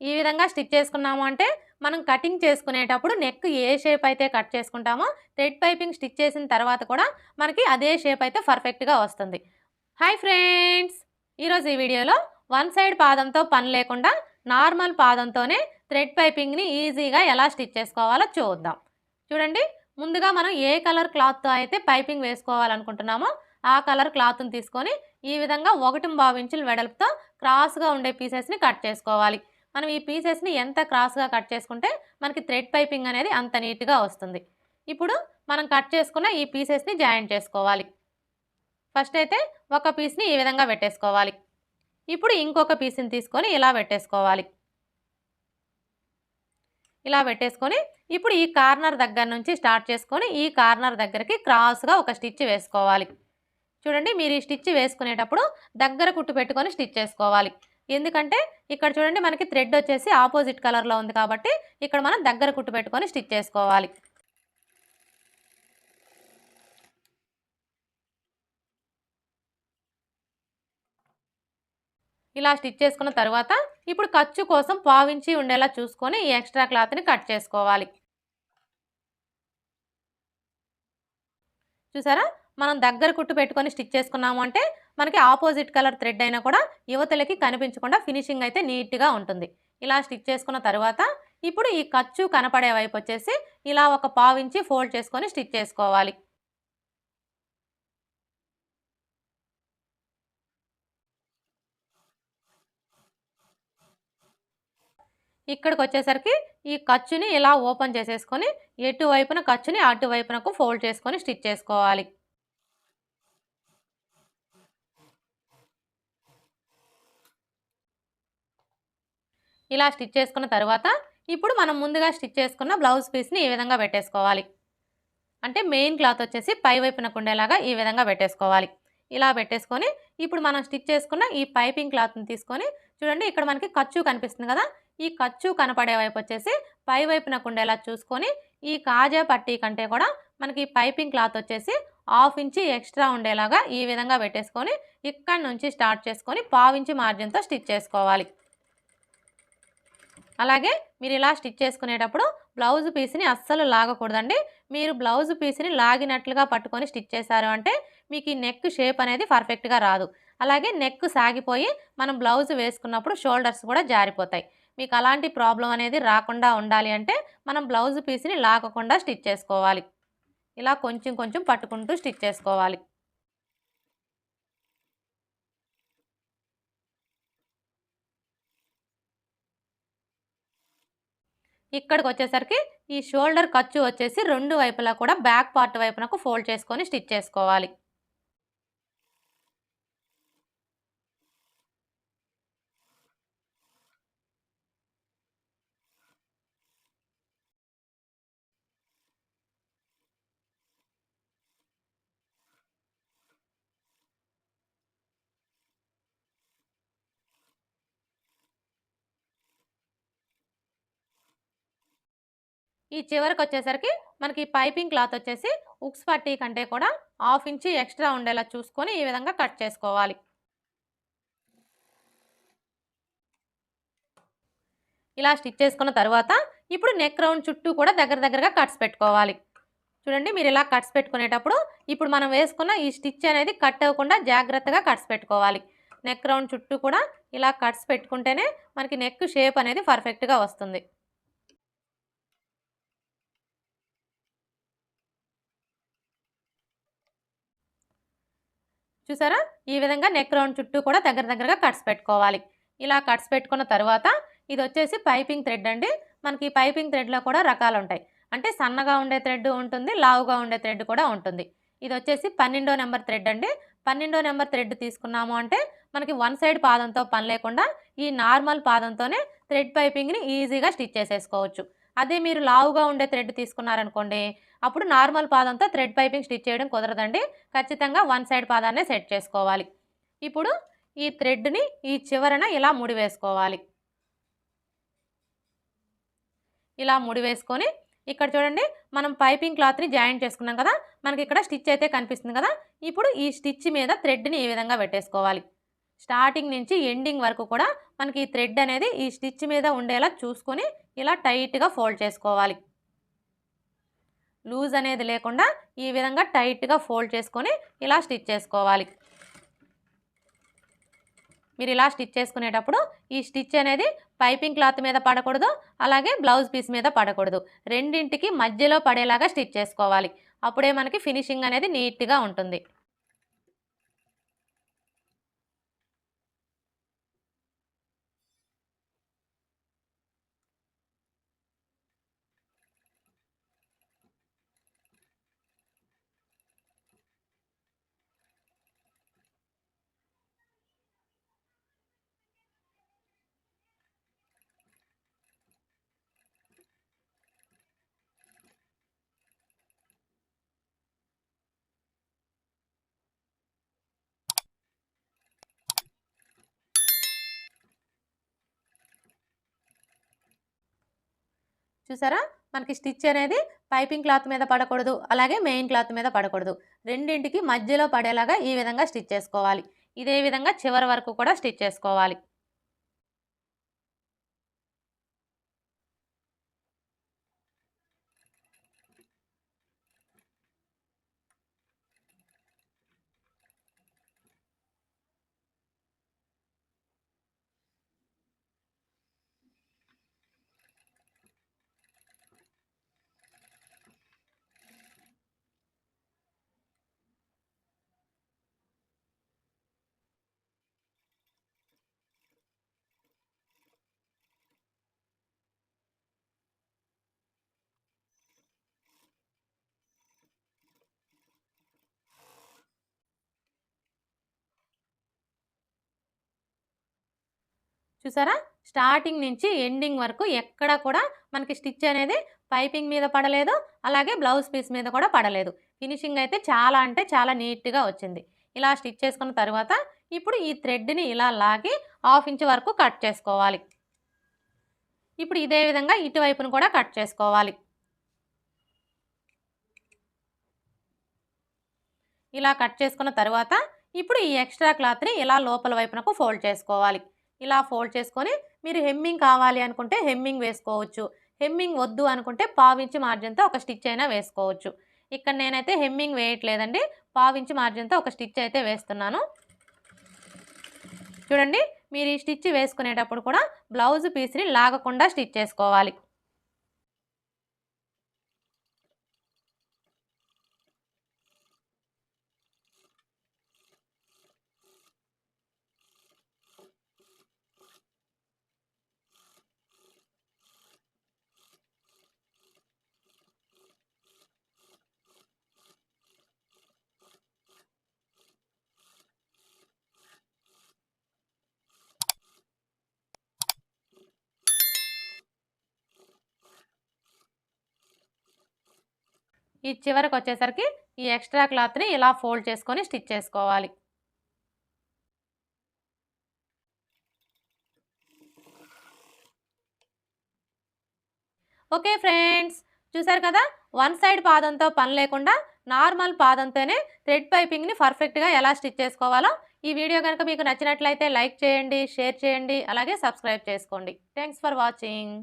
ఈ విధంగా స్టిచ్ చేసుకున్నాము అంటే మనం కటింగ్ చేసుకునేటప్పుడు నెక్ ఏ షేప్ అయితే కట్ చేసుకుంటామో థ్రెడ్ పైపింగ్ స్టిచ్ చేసిన తర్వాత కూడా మనకి అదే షేప్ అయితే పర్ఫెక్ట్గా వస్తుంది. హాయ్ ఫ్రెండ్స్ ఈరోజు ఈ వీడియోలో వన్ సైడ్ పాదంతో పని లేకుండా నార్మల్ పాదంతోనే థ్రెడ్ పైపింగ్ని ఈజీగా ఎలా స్టిచ్ చేసుకోవాలో చూద్దాం. చూడండి ముందుగా మనం ఏ కలర్ క్లాత్తో అయితే పైపింగ్ వేసుకోవాలనుకుంటున్నామో ఆ కలర్ క్లాత్ని తీసుకొని ఈ విధంగా ఒకటి బావు వెడల్పుతో క్రాస్గా ఉండే పీసెస్ని కట్ చేసుకోవాలి. మనం ఈ పీసెస్ని ఎంత క్రాస్గా కట్ చేసుకుంటే మనకి థ్రెడ్ పైపింగ్ అనేది అంత నీట్గా వస్తుంది. ఇప్పుడు మనం కట్ చేసుకున్న ఈ పీసెస్ని జాయింట్ చేసుకోవాలి. ఫస్ట్ అయితే ఒక పీస్ని ఈ విధంగా పెట్టేసుకోవాలి. ఇప్పుడు ఇంకొక పీస్ని తీసుకొని ఇలా పెట్టేసుకోవాలి. ఇలా పెట్టేసుకొని ఇప్పుడు ఈ కార్నర్ దగ్గర నుంచి స్టార్ట్ చేసుకొని ఈ కార్నర్ దగ్గరికి క్రాస్గా ఒక స్టిచ్ వేసుకోవాలి. చూడండి మీరు ఈ స్టిచ్ వేసుకునేటప్పుడు దగ్గర కుట్టు పెట్టుకొని స్టిచ్ చేసుకోవాలి. ఎందుకంటే ఇక్కడ చూడండి మనకి థ్రెడ్ వచ్చేసి ఆపోజిట్ కలర్లో ఉంది కాబట్టి ఇక్కడ మనం దగ్గర కుట్టు పెట్టుకొని స్టిచ్ చేసుకోవాలి. ఇలా స్టిచ్ చేసుకున్న తర్వాత ఇప్పుడు ఖర్చు కోసం పావించి ఉండేలా చూసుకొని ఈ ఎక్స్ట్రా క్లాత్ని కట్ చేసుకోవాలి. చూసారా? మనం దగ్గర కుట్టు పెట్టుకొని స్టిచ్ చేసుకున్నాము అంటే మనకి ఆపోజిట్ కలర్ థ్రెడ్ అయినా కూడా యువతలకి కనిపించకుండా ఫినిషింగ్ అయితే నీట్గా ఉంటుంది. ఇలా స్టిచ్ చేసుకున్న తర్వాత ఇప్పుడు ఈ ఖర్చు కనపడే వైపు వచ్చేసి ఇలా ఒక పావించి ఫోల్డ్ చేసుకొని స్టిచ్ చేసుకోవాలి. ఇక్కడికి వచ్చేసరికి ఈ ఖర్చుని ఇలా ఓపెన్ చేసేసుకొని ఎటువైపున ఖర్చుని అటువైపునకు ఫోల్డ్ చేసుకొని స్టిచ్ చేసుకోవాలి. ఇలా స్టిచ్ చేసుకున్న తర్వాత ఇప్పుడు మనం ముందుగా స్టిచ్ చేసుకున్న బ్లౌజ్ పీస్ని ఈ విధంగా పెట్టేసుకోవాలి. అంటే మెయిన్ క్లాత్ వచ్చేసి పై వైపునకు ఉండేలాగా ఈ విధంగా పెట్టేసుకోవాలి. ఇలా పెట్టేసుకొని ఇప్పుడు మనం స్టిచ్ చేసుకున్న ఈ పైపింగ్ క్లాత్ని తీసుకొని చూడండి ఇక్కడ మనకి ఖర్చు కనిపిస్తుంది కదా. ఈ ఖర్చు కనపడే వైపు వచ్చేసి పై వైపున కుండేలా చూసుకొని ఈ కాజా పట్టీ కంటే కూడా మనకి పైపింగ్ క్లాత్ వచ్చేసి హాఫ్ ఇంచి ఎక్స్ట్రా ఉండేలాగా ఈ విధంగా పెట్టేసుకొని ఇక్కడ నుంచి స్టార్ట్ చేసుకొని పావించి మార్జిన్తో స్టిచ్ చేసుకోవాలి. అలాగే మీరు ఇలా స్టిచ్ చేసుకునేటప్పుడు బ్లౌజ్ పీస్ని అస్సలు లాగకూడదండి. మీరు బ్లౌజ్ పీస్ని లాగినట్లుగా పట్టుకొని స్టిచ్ చేశారు అంటే మీకు ఈ నెక్ షేప్ అనేది పర్ఫెక్ట్గా రాదు. అలాగే నెక్ సాగిపోయి మనం బ్లౌజ్ వేసుకున్నప్పుడు షోల్డర్స్ కూడా జారిపోతాయి. మీకు అలాంటి ప్రాబ్లం అనేది రాకుండా ఉండాలి అంటే మనం బ్లౌజ్ పీస్ని లాగకుండా స్టిచ్ చేసుకోవాలి. ఇలా కొంచెం కొంచెం పట్టుకుంటూ స్టిచ్ చేసుకోవాలి. ఇక్కడికి వచ్చేసరికి ఈ షోల్డర్ ఖర్చు వచ్చేసి రెండు వైపులా కూడా బ్యాక్ పార్ట్ వైపునకు ఫోల్డ్ చేసుకొని స్టిచ్ చేసుకోవాలి. ఈ చివరికి వచ్చేసరికి మనకి పైపింగ్ క్లాత్ వచ్చేసి ఉక్స్ పట్టీ కంటే కూడా హాఫ్ ఇంచి ఎక్స్ట్రా ఉండేలా చూసుకొని ఈ విధంగా కట్ చేసుకోవాలి. ఇలా స్టిచ్ చేసుకున్న తర్వాత ఇప్పుడు నెక్ రౌండ్ చుట్టూ కూడా దగ్గర దగ్గరగా కట్స్ పెట్టుకోవాలి. చూడండి మీరు ఇలా కట్స్ పెట్టుకునేటప్పుడు ఇప్పుడు మనం వేసుకున్న ఈ స్టిచ్ అనేది కట్ అవ్వకుండా జాగ్రత్తగా కట్స్ పెట్టుకోవాలి. నెక్ రౌండ్ చుట్టూ కూడా ఇలా కట్స్ పెట్టుకుంటేనే మనకి నెక్ షేప్ అనేది పర్ఫెక్ట్గా వస్తుంది. చూసారా? ఈ విధంగా నెక్ రౌండ్ చుట్టూ కూడా దగ్గర దగ్గరగా కట్స్ పెట్టుకోవాలి. ఇలా కట్స్ పెట్టుకున్న తర్వాత ఇది వచ్చేసి పైపింగ్ థ్రెడ్ అండి. మనకి ఈ పైపింగ్ థ్రెడ్లో కూడా రకాలు ఉంటాయి అంటే సన్నగా ఉండే థ్రెడ్ ఉంటుంది లావుగా ఉండే థ్రెడ్ కూడా ఉంటుంది. ఇది వచ్చేసి పన్నెండో నెంబర్ థ్రెడ్ అండి. పన్నెండో నెంబర్ థ్రెడ్ తీసుకున్నాము అంటే మనకి వన్ సైడ్ పాదంతో పని లేకుండా ఈ నార్మల్ పాదంతోనే థ్రెడ్ పైపింగ్ని ఈజీగా స్టిచ్ చేసేసుకోవచ్చు. అదే మీరు లావుగా ఉండే థ్రెడ్ తీసుకున్నారనుకోండి అప్పుడు నార్మల్ పాదంతో థ్రెడ్ పైపింగ్ స్టిచ్ చేయడం కుదరదండి. ఖచ్చితంగా వన్ సైడ్ పాదాన్నే సెట్ చేసుకోవాలి. ఇప్పుడు ఈ థ్రెడ్ని ఈ చివరన ఇలా ముడి వేసుకోవాలి. ఇలా ముడి వేసుకొని ఇక్కడ చూడండి మనం పైపింగ్ క్లాత్ని జాయింట్ చేసుకున్నాం కదా మనకి ఇక్కడ స్టిచ్ అయితే కనిపిస్తుంది కదా ఇప్పుడు ఈ స్టిచ్ మీద థ్రెడ్ని ఈ విధంగా పెట్టేసుకోవాలి? స్టార్టింగ్ నుంచి ఎండింగ్ వరకు కూడా మనకి ఈ థ్రెడ్ అనేది ఈ స్టిచ్ మీద ఉండేలా చూసుకొని ఇలా టైట్గా ఫోల్డ్ చేసుకోవాలి. లూజ్ అనేది లేకుండా ఈ విధంగా టైట్గా ఫోల్డ్ చేసుకొని ఇలా స్టిచ్ చేసుకోవాలి. మీరు ఇలా స్టిచ్ చేసుకునేటప్పుడు ఈ స్టిచ్ అనేది పైపింగ్ క్లాత్ మీద పడకూడదు అలాగే బ్లౌజ్ పీస్ మీద పడకూడదు. రెండింటికి మధ్యలో పడేలాగా స్టిచ్ చేసుకోవాలి. అప్పుడే మనకి ఫినిషింగ్ అనేది నీట్గా ఉంటుంది. చూసారా? మనకి స్టిచ్ అనేది పైపింగ్ క్లాత్ మీద పడకూడదు అలాగే మెయిన్ క్లాత్ మీద పడకూడదు. రెండింటికి మధ్యలో పడేలాగా ఈ విధంగా స్టిచ్ చేసుకోవాలి. ఇదే విధంగా చివరి వరకు కూడా స్టిచ్ చేసుకోవాలి. చూసారా? స్టార్టింగ్ నుంచి ఎండింగ్ వరకు ఎక్కడ కూడా మనకి స్టిచ్ అనేది పైపింగ్ మీద పడలేదు అలాగే బ్లౌజ్ పీస్ మీద కూడా పడలేదు. ఫినిషింగ్ అయితే చాలా అంటే చాలా నీట్గా వచ్చింది. ఇలా స్టిచ్ చేసుకున్న తర్వాత ఇప్పుడు ఈ థ్రెడ్ని ఇలా లాగి హాఫ్ ఇంచ్ వరకు కట్ చేసుకోవాలి. ఇప్పుడు ఇదే విధంగా ఇటువైపును కూడా కట్ చేసుకోవాలి. ఇలా కట్ చేసుకున్న తర్వాత ఇప్పుడు ఈ ఎక్స్ట్రా క్లాత్ని ఇలా లోపల వైపునకు ఫోల్డ్ చేసుకోవాలి. ఇలా ఫోల్డ్ చేసుకొని మీరు హెమ్మింగ్ కావాలి అనుకుంటే హెమ్మింగ్ వేసుకోవచ్చు. హెమ్మింగ్ వద్దు అనుకుంటే పావించి మార్జిన్తో ఒక స్టిచ్ అయినా వేసుకోవచ్చు. ఇక్కడ నేనైతే హెమ్మింగ్ వేయట్లేదండి. పావించి మార్జిన్తో ఒక స్టిచ్ అయితే వేస్తున్నాను. చూడండి మీరు ఈ స్టిచ్ వేసుకునేటప్పుడు కూడా బ్లౌజ్ పీస్ని లాగకుండా స్టిచ్ చేసుకోవాలి. ఈ చివరికి వచ్చేసరికి ఈ ఎక్స్ట్రా క్లాత్ని ఇలా ఫోల్డ్ చేసుకొని స్టిచ్ చేసుకోవాలి. ఓకే ఫ్రెండ్స్ చూసారు కదా? వన్ సైడ్ పాదంతో పని లేకుండా నార్మల్ పాదంతోనే థ్రెడ్ పైపింగ్ని పర్ఫెక్ట్గా ఎలా స్టిచ్ చేసుకోవాలో ఈ వీడియో కనుక మీకు నచ్చినట్లయితే లైక్ చేయండి షేర్ చేయండి అలాగే సబ్స్క్రైబ్ చేసుకోండి. Thanks for watching.